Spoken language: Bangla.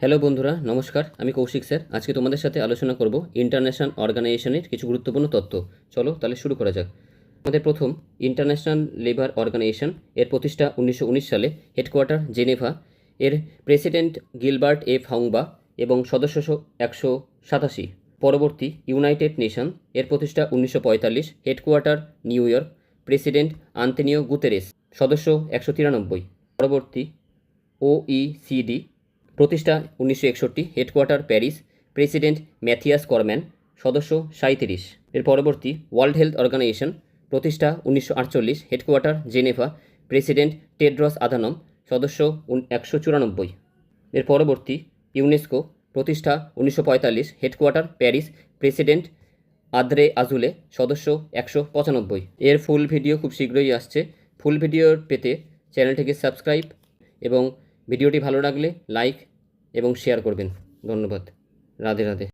হ্যালো বন্ধুরা, নমস্কার, আমি কৌশিক স্যার। আজকে তোমাদের সাথে আলোচনা করব ইন্টারন্যাশনাল অর্গানাইজেশনের কিছু গুরুত্বপূর্ণ তথ্য। চলো তাহলে শুরু করা যাক। আমাদের প্রথম, ইন্টারন্যাশনাল লেবার অর্গানাইজেশন এর প্রতিষ্ঠা উনিশশো উনিশ সালে, হেডকোয়ার্টার, জেনেভা। এর প্রেসিডেন্ট গিলবার্ট এফ. হাউংবা এবং সদস্য একশো সাতাশি। পরবর্তী, ইউনাইটেড নেশন এর প্রতিষ্ঠা উনিশশো পঁয়তাল্লিশ, headquarter, New York. President Antonio Guterres, সদস্য একশো তিরানব্বই। পরবর্তী ওইসিডি প্রতিষ্ঠা উনিশশো একষট্টি, headquarter Paris, president Mathias Cormann, সদস্য সাঁইত্রিশ। এর পরবর্তী ওয়ার্ল্ড হেলথ অর্গানাইজেশন প্রতিষ্ঠা উনিশশো আটচল্লিশ, headquarter Geneva, president Tedros Adhanom, সদস্য একশো চুরানব্বই। এর পরবর্তী ইউনেস্কো প্রতিষ্ঠা উনিশশো পঁয়তাল্লিশ, headquarter Paris, president Audrey Azoulay, সদস্য একশো পঁচানব্বই। এর ফুল ভিডিও খুব শীঘ্রই আসছে। ফুল ভিডিও পেতে চ্যানেলটিকে সাবস্ক্রাইব এবং ভিডিওটি ভালো লাগলে লাইক এবং শেয়ার করবেন। ধন্যবাদ। রাধে রাধে।